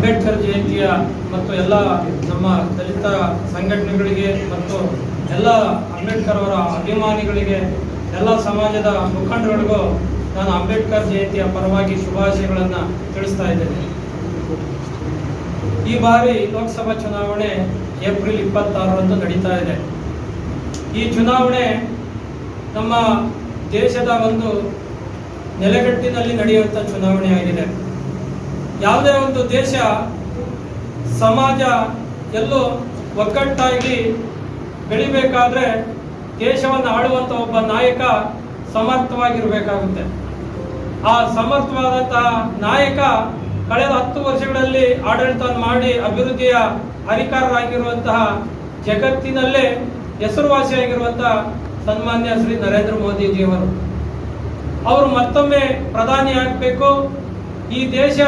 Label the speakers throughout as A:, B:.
A: ಅಂಬೇಡ್ಕರ್ ಜಯಂತಿಯ ಮತ್ತು ಎಲ್ಲ ನಮ್ಮ ದಲಿತ ಸಂಘಟನೆಗಳಿಗೆ ಮತ್ತು ಎಲ್ಲ ಅಂಬೇಡ್ಕರ್ ಅವರ ಅಭಿಮಾನಿಗಳಿಗೆ, ಎಲ್ಲ ಸಮಾಜದ ಮುಖಂಡರುಗಳಿಗೂ ನಾನು ಅಂಬೇಡ್ಕರ್ ಜಯಂತಿಯ ಪರವಾಗಿ ಶುಭಾಶಯಗಳನ್ನು ತಿಳಿಸ್ತಾ ಇದ್ದೇನೆ. ಈ ಬಾರಿ ಲೋಕಸಭಾ ಚುನಾವಣೆ ಏಪ್ರಿಲ್ ಇಪ್ಪತ್ತಾರರಂದು ನಡೀತಾ ಇದೆ. ಈ ಚುನಾವಣೆ ನಮ್ಮ ದೇಶದ ಒಂದು ನೆಲೆಗಟ್ಟಿನಲ್ಲಿ ನಡೆಯುವಂಥ ಚುನಾವಣೆಯಾಗಿದೆ ಯಾವುದೇ ಒಂದು ದೇಶ, ಸಮಾಜ ಎಲ್ಲೂ ಒಗ್ಗಟ್ಟಾಗಿ ಬೆಳಿಬೇಕಾದ್ರೆ ದೇಶವನ್ನು ಆಳುವಂಥ ಒಬ್ಬ ನಾಯಕ ಸಮರ್ಥವಾಗಿರಬೇಕಾಗುತ್ತೆ. ಆ ಸಮರ್ಥವಾದಂತಹ ನಾಯಕ ಕಳೆದ ಹತ್ತು ವರ್ಷಗಳಲ್ಲಿ ಆಡಳಿತ ಮಾಡಿ ಅಭಿವೃದ್ಧಿಯ ಅಧಿಕಾರರಾಗಿರುವಂತಹ ಜಗತ್ತಿನಲ್ಲೇ ಹೆಸರುವಾಸಿಯಾಗಿರುವಂತಹ ಸನ್ಮಾನ್ಯ ಶ್ರೀ ನರೇಂದ್ರ ಮೋದಿಜಿಯವರು. ಅವರು ಮತ್ತೊಮ್ಮೆ ಪ್ರಧಾನಿ ಆಗಬೇಕು ಈ ದೇಶ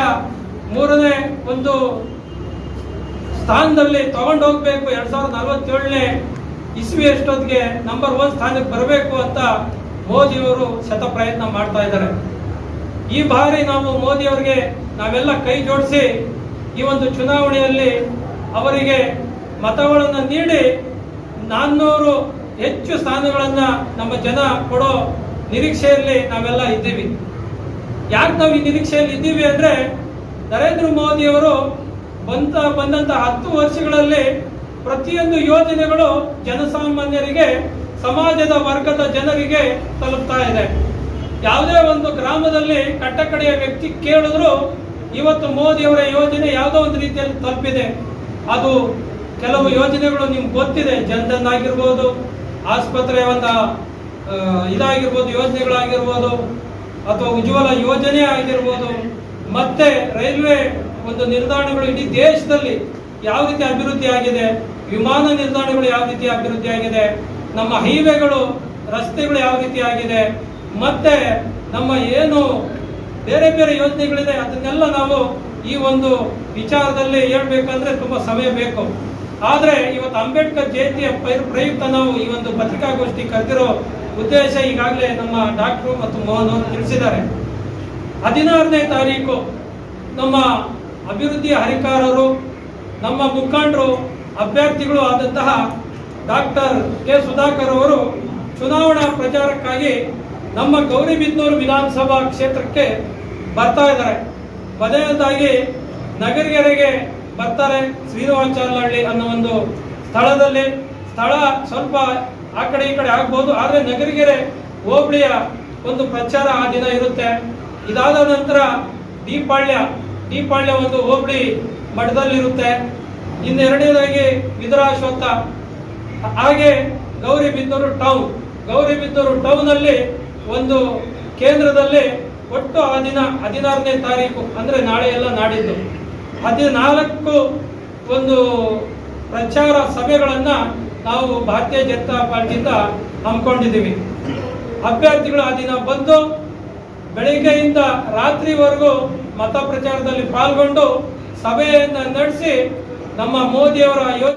A: ಮೂರನೇ ಒಂದು ಸ್ಥಾನದಲ್ಲಿ ತಗೊಂಡು ಹೋಗ್ಬೇಕು ಎರಡ್ ಸಾವಿರದ ನಲವತ್ತೇಳನೇ ಇಸ್ವಿ ಅಷ್ಟೊತ್ತಿಗೆ ನಂಬರ್ ಒನ್ ಸ್ಥಾನಕ್ಕೆ ಬರಬೇಕು ಅಂತ ಮೋದಿಯವರು ಶತ ಪ್ರಯತ್ನ ಮಾಡ್ತಾ ಇದ್ದಾರೆ. ಈ ಬಾರಿ ನಾವು ಮೋದಿ ಅವರಿಗೆ ನಾವೆಲ್ಲ ಕೈ ಜೋಡಿಸಿ ಈ ಒಂದು ಚುನಾವಣೆಯಲ್ಲಿ ಅವರಿಗೆ ಮತಗಳನ್ನು ನೀಡಿ ನಾನ್ನೂರು ಹೆಚ್ಚು ಸ್ಥಾನಗಳನ್ನು ನಮ್ಮ ಜನ ಕೊಡೋ ನಿರೀಕ್ಷೆಯಲ್ಲಿ ನಾವೆಲ್ಲ ಇದ್ದೀವಿ. ಯಾಕೆ ನಾವು ಈ ನಿರೀಕ್ಷೆಯಲ್ಲಿ ಇದ್ದೀವಿ ಅಂದ್ರೆ ನರೇಂದ್ರ ಮೋದಿ ಅವರು ಬಂತ, ಬಂದಂತ ಹತ್ತು ವರ್ಷಗಳಲ್ಲಿ ಪ್ರತಿಯೊಂದು ಯೋಜನೆಗಳು ಜನಸಾಮಾನ್ಯರಿಗೆ, ಸಮಾಜದ ವರ್ಗದ ಜನರಿಗೆ ತಲುಪ್ತಾ ಇದೆ. ಯಾವುದೇ ಒಂದು ಗ್ರಾಮದಲ್ಲಿ ಕಟ್ಟಕಡೆಯ ವ್ಯಕ್ತಿ ಕೇಳಿದ್ರು ಇವತ್ತು ಮೋದಿಯವರ ಯೋಜನೆ ಯಾವುದೋ ಒಂದು ರೀತಿಯಲ್ಲಿ ತಲುಪಿದೆ. ಅದು ಕೆಲವು ಯೋಜನೆಗಳು ನಿಮ್ಗೆ ಗೊತ್ತಿದೆ ಜನಧನ್ ಆಗಿರ್ಬೋದು ಆಸ್ಪತ್ರೆಯ ಒಂದು ಇದಾಗಿರ್ಬೋದು, ಯೋಜನೆಗಳಾಗಿರ್ಬೋದು, ಅಥವಾ ಉಜ್ವಲ ಯೋಜನೆ ಆಗಿರ್ಬೋದು ಮತ್ತೆ ರೈಲ್ವೆ ಒಂದು ನಿಲ್ದಾಣಗಳು ಇಡೀ ದೇಶದಲ್ಲಿ ಯಾವ ರೀತಿ ಅಭಿವೃದ್ಧಿ ಆಗಿದೆ, ವಿಮಾನ ನಿಲ್ದಾಣಗಳು ಯಾವ ರೀತಿ ಅಭಿವೃದ್ಧಿ ಆಗಿದೆ, ನಮ್ಮ ಹೈವೇಗಳು, ರಸ್ತೆಗಳು ಯಾವ ರೀತಿ ಆಗಿದೆ, ಮತ್ತೆ ನಮ್ಮ ಏನು ಬೇರೆ ಬೇರೆ ಯೋಜನೆಗಳಿದೆ, ಅದನ್ನೆಲ್ಲ ನಾವು ಈ ಒಂದು ವಿಚಾರದಲ್ಲಿ ಹೇಳ್ಬೇಕಂದ್ರೆ ತುಂಬಾ ಸಮಯ ಬೇಕು. ಆದ್ರೆ ಇವತ್ತು ಅಂಬೇಡ್ಕರ್ ಜಯಂತಿಯ ಪ್ರಯುಕ್ತ ನಾವು ಈ ಒಂದು ಪತ್ರಿಕಾಗೋಷ್ಠಿ ಕರೆದಿರೋ ಉದ್ದೇಶ ಈಗಾಗಲೇ ನಮ್ಮ ಡಾಕ್ಟರ್ ಮತ್ತು ಮೋಹನ್ ಅವರು ತಿಳಿಸಿದ್ದಾರೆ. ಹದಿನಾರನೇ ತಾರೀಕು ನಮ್ಮ ಅಭಿವೃದ್ಧಿ ಹರಿಕಾರರು, ನಮ್ಮ ಮುಖಂಡರು, ಅಭ್ಯರ್ಥಿಗಳು ಆದಂತಹ ಡಾಕ್ಟರ್ ಕೆ ಸುಧಾಕರ್ ಅವರು ಚುನಾವಣಾ ಪ್ರಚಾರಕ್ಕಾಗಿ ನಮ್ಮ ಗೌರಿಬಿದ್ನೂರು ವಿಧಾನಸಭಾ ಕ್ಷೇತ್ರಕ್ಕೆ ಬರ್ತಾ ಇದ್ದಾರೆ. ಮೊದಲನೇದಾಗಿ ನಗರಗೆರೆಗೆ ಬರ್ತಾರೆ ಶ್ರೀನಿವಾಸಹಳ್ಳಿ ಅನ್ನೋ ಒಂದು ಸ್ಥಳದಲ್ಲಿ. ಸ್ಥಳ ಸ್ವಲ್ಪ ಆ ಕಡೆ ಈ ಕಡೆ ಆಗ್ಬೋದು, ಆದರೆ ನಗರಗೆರೆ ಹೋಬಳಿಯ ಒಂದು ಪ್ರಚಾರ ಆ ದಿನ ಇರುತ್ತೆ. ಇದಾದ ನಂತರ ದೀಪಾಳ್ಯ ದೀಪಾಳ್ಯ ಒಂದು ಹೋಬಳಿ ಮಠದಲ್ಲಿರುತ್ತೆ. ಇನ್ನು ಎರಡನೇದಾಗಿ ವಿದುರಾಶ್ವತ್ಥ ಹಾಗೆ ಗೌರಿಬಿದ್ದೂರು ಟೌನ್ ಗೌರಿಬಿದ್ದೂರು ಟೌನ್ ಅಲ್ಲಿ ಒಂದು ಕೇಂದ್ರದಲ್ಲಿ ಒಟ್ಟು ಆ ದಿನ ಹದಿನಾರನೇ ತಾರೀಕು, ಅಂದ್ರೆ ನಾಳೆ ಎಲ್ಲ ನಾಡಿದ್ದು. ಹದಿನಾಲ್ಕು ಒಂದು ಪ್ರಚಾರ ಸಭೆಗಳನ್ನು ನಾವು ಭಾರತೀಯ ಜನತಾ ಪಾರ್ಟಿಯಿಂದ ಹಮ್ಮಿಕೊಂಡಿದ್ದೀವಿ. ಅಭ್ಯರ್ಥಿಗಳು ಆ ದಿನ ಬಂದು ಬೆಳಿಗ್ಗೆಯಿಂದ ರಾತ್ರಿವರೆಗೂ ಮತ ಪ್ರಚಾರದಲ್ಲಿ ಪಾಲ್ಗೊಂಡು ಸಭೆಯನ್ನು ನಡೆಸಿ ನಮ್ಮ ಮೋದಿಯವರ